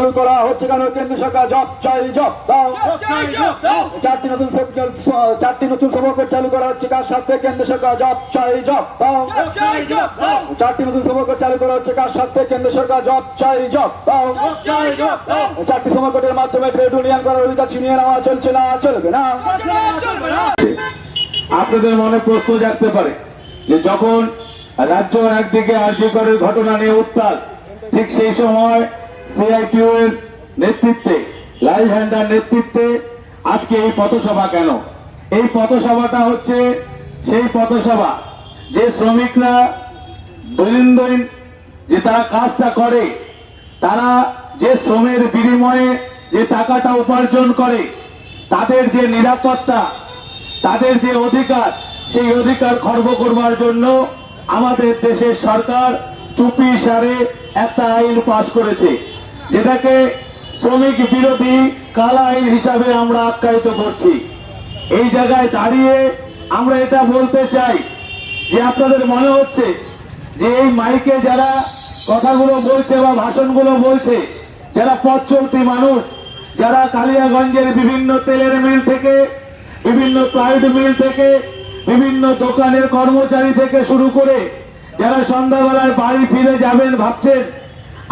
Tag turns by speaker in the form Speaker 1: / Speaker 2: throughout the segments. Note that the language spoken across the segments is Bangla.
Speaker 1: চালু করা হচ্ছে কেন? কেন্দ্র সরকার জব চাই জব দাও। চারটি নতুন চারটি নতুন সভা চালু করা হচ্ছে কার সাথে? কেন্দ্র সরকার জব চাই জব দাও। চারটি নতুন সভা চালু করা হচ্ছে কার সাথে? কেন্দ্র সরকার জব চাই জব দাও। চারটি সমাকটের মাধ্যমে ট্রেড ইউনিয়ন করার অধিকার ছিনিয়ে নেওয়া চলছে না চলবে না।
Speaker 2: আপনাদের মনে প্রশ্ন জাগতে পারে যে যখন রাজ্য একদিকে আর্যকরের ঘটনা নিয়ে উত্তাল ঠিক সেই সময় সিআইটিউ এর নেতৃত্বে লাইভ হ্যান্ডার নেতৃত্বে আজকে এই পথসভা কেন? এই পথসভাটা হচ্ছে সেই পথসভা যে শ্রমিকরা দৈনন্দিন যে তারা কাজটা করে, তারা যে শ্রমের বিনিময়ে যে টাকাটা উপার্জন করে, তাদের যে নিরাপত্তা, তাদের যে অধিকার, সেই অধিকার খর্ব করবার জন্য আমাদের দেশের সরকার চুপি সারে একটা আইন পাশ করেছে। যেটাকে শ্রমিক বিরোধী কালা আইন হিসাবে আমরা আখ্যায়িত করছি। এই জায়গায় দাঁড়িয়ে আমরা এটা বলতে চাই যে আপনাদের মনে হচ্ছে যে এই মাইকে যারা কথাগুলো বলছে বা ভাষণগুলো বলছে, যারা পথ চলতি মানুষ, যারা কালিয়াগঞ্জের বিভিন্ন তেলের মিল থেকে, বিভিন্ন প্রাইড মিল থেকে, বিভিন্ন দোকানের কর্মচারী থেকে শুরু করে, যারা সন্ধ্যাবেলায় বাড়ি ফিরে যাবেন ভাবছেন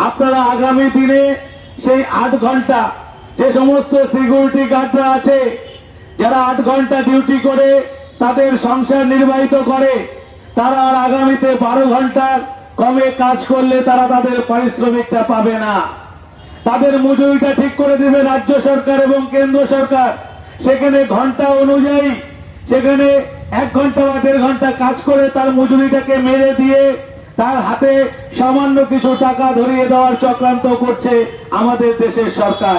Speaker 2: আপনারা আগামী দিনে সেই আট ঘণ্টা যে সমস্ত সিকিউরিটি গার্ডরা আছে, যারা আট ঘণ্টা ডিউটি করে, তাদের সংসার নির্বাহিত করে, তারা আর আগামীতে বারো ঘণ্টার কমে কাজ করলে তারা তাদের পারিশ্রমিকটা পাবে না। তাদের মজুরিটা ঠিক করে দেবে রাজ্য সরকার এবং কেন্দ্র সরকার। সেখানে ঘণ্টা অনুযায়ী, সেখানে এক ঘণ্টা বা দেড় ঘণ্টা কাজ করে তার মজুরিটাকে মেরে দিয়ে তার হাতে সামান্য কিছু টাকা ধরিয়ে দেওয়ার চক্রান্ত করছে আমাদের দেশের সরকার।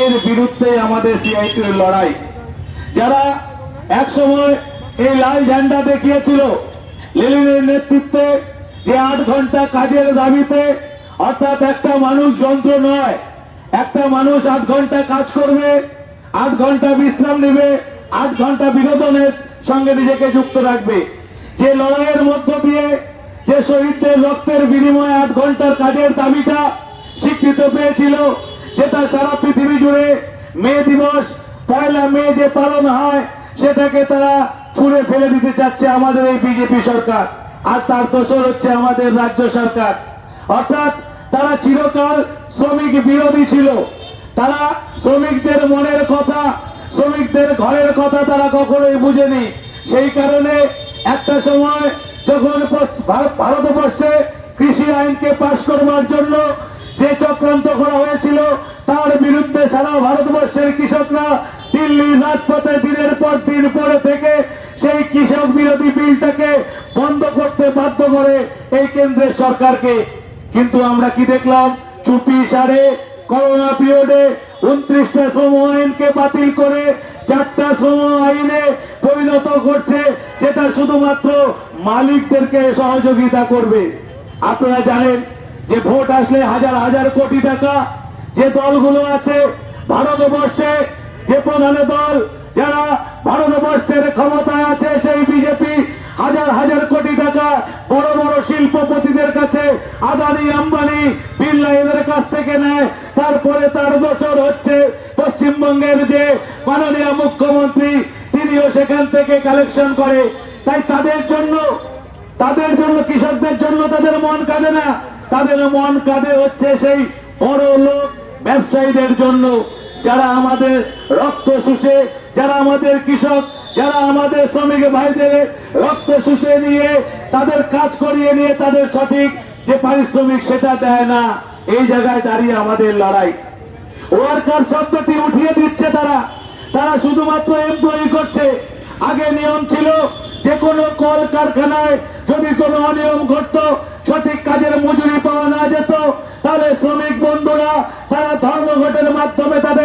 Speaker 2: এর বিরুদ্ধে আমাদের সিআইটির লড়াই। যারা এক সময় এই লাল ঝান্ডা দেখিয়েছিল লেলিনের নেতৃত্বে যে আট ঘণ্টা কাজের দাবিতে অর্থাৎ একটা মানুষ যন্ত্র নয়, একটা মানুষ আট ঘণ্টা কাজ করবে, আট ঘণ্টা বিশ্রাম নেবে, আট ঘণ্টা বিনোদনের সঙ্গে নিজেকে যুক্ত রাখবে। যে লড়াইয়ের মধ্য দিয়ে যে শহীদদের রক্তের বিনিময়ে আট ঘণ্টার কাজের দাবিটা স্বীকৃত পেয়েছিল, যেটা সারা পৃথিবী জুড়ে মে দিবস, পয়লা মে যে পালন হয়, সেটাকে তারা ছুঁড়ে ফেলে দিতে চাচ্ছে আমাদের এই বিজেপি সরকার। আর তার দোষর হচ্ছে আমাদের রাজ্য সরকার। অর্থাৎ তারা চিরকাল শ্রমিক বিরোধী ছিল। তারা শ্রমিকদের মনের কথা, শ্রমিকদের ঘরের কথা তারা কখনোই বুঝেনি। সেই কারণে একটা সময় যখন ভারতবর্ষে কৃষি আইনকে পাশ করবার জন্য যে চক্রান্ত করা হয়েছিল, তার বিরুদ্ধে সারা ভারতবর্ষের কৃষকরা দিল্লি রাজপথে দিনের পর দিন পরে থেকে সেই কৃষক বিরোধী বিলটাকে বন্ধ করতে বাধ্য করে এই কেন্দ্রের সরকারকে। কিন্তু আমরা কি দেখলাম? চুপি সারে, করোনা পিরিয়ডে উনত্রিশটা শ্রম আইনকে বাতিল করে চারটা শ্রম আইনে পরিণত করছে যেটা শুধুমাত্র মালিকদেরকে সহযোগিতা করবে। আপনারা জানেন যে ভোট আসলে হাজার হাজার কোটি টাকা। যে দলগুলো আছে ভারতবর্ষে, যে প্রধান দল যারা ভারতবর্ষের ক্ষমতায় আছে সেই বিজেপি হাজার হাজার কোটি টাকা বড় বড় শিল্পপতিদের কাছে আদানি, আম্বানি বিড়লা এদের কাছ থেকে নেয়। তারপরে তার বছর হচ্ছে পশ্চিমবঙ্গের যে মাননীয় মুখ্যমন্ত্রী, তিনিও সেখান থেকে কালেকশন করে। তাই তাদের জন্য তাদের জন্য, কৃষকদের জন্য তাদের মন কাঁদে না। তাদের মন কাঁদে হচ্ছে সেই বড় লোক ব্যবসায়ীদের জন্য, যারা আমাদের রক্ত শুষে, যারা আমাদের কৃষক, যারা আমাদের শ্রমিক ভাইদের রক্ত শুষে নিয়ে, তাদের কাজ করিয়ে নিয়ে তাদের সঠিক যে পারিশ্রমিক সেটা দেয় না, এই জায়গায় দাঁড়িয়ে আমাদের লড়াই। ওয়ার্কার শব্দটি উঠিয়ে দিচ্ছে তারা। তারা শুধুমাত্র এমপ্লয়ি করছে। আগে নিয়ম ছিল যে কোনো কল কারখানায় যদি কোনো অনিয়ম ঘটত, সঠিক কাজের মজুরি পাওয়া না যেত, তাহলে শ্রমিক বন্ধুরা, তারা ধর্মঘটের মাধ্যমে তাদের